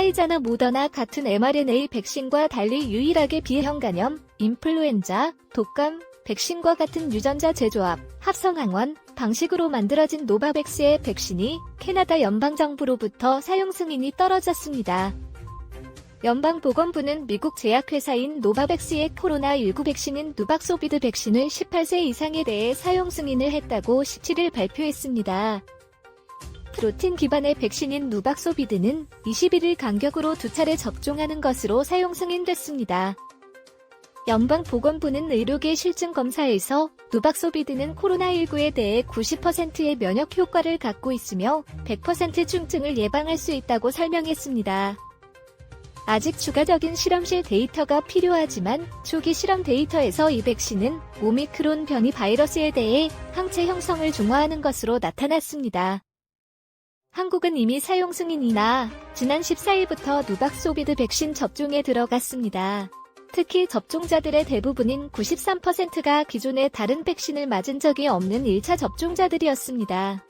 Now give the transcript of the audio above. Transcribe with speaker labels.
Speaker 1: 화이자나 모더나 같은 mRNA 백신과 달리 유일하게 비형 감염, 인플루엔자, 독감, 백신과 같은 유전자 제조합, 합성항원 방식으로 만들어진 노바백스의 백신이 캐나다 연방정부로부터 사용 승인이 떨어졌습니다. 연방보건부는 미국 제약회사인 노바백스의 코로나19 백신인 누박소비드 백신을 18세 이상에 대해 사용 승인을 했다고 17일 발표했습니다. 프로틴 기반의 백신인 누박소비드는 21일 간격으로 두 차례 접종하는 것으로 사용 승인됐습니다. 연방보건부는 의료계 실증 검사에서 누박소비드는 코로나19에 대해 90%의 면역 효과를 갖고 있으며 100% 중증을 예방할 수 있다고 설명했습니다. 아직 추가적인 실험실 데이터가 필요하지만 초기 실험 데이터에서 이 백신은 오미크론 변이 바이러스에 대해 항체 형성을 중화하는 것으로 나타났습니다. 한국은 이미 사용 승인이나 지난 14일부터 누박소비드 백신 접종에 들어갔습니다. 특히 접종자들의 대부분인 93%가 기존의 다른 백신을 맞은 적이 없는 1차 접종자들이었습니다.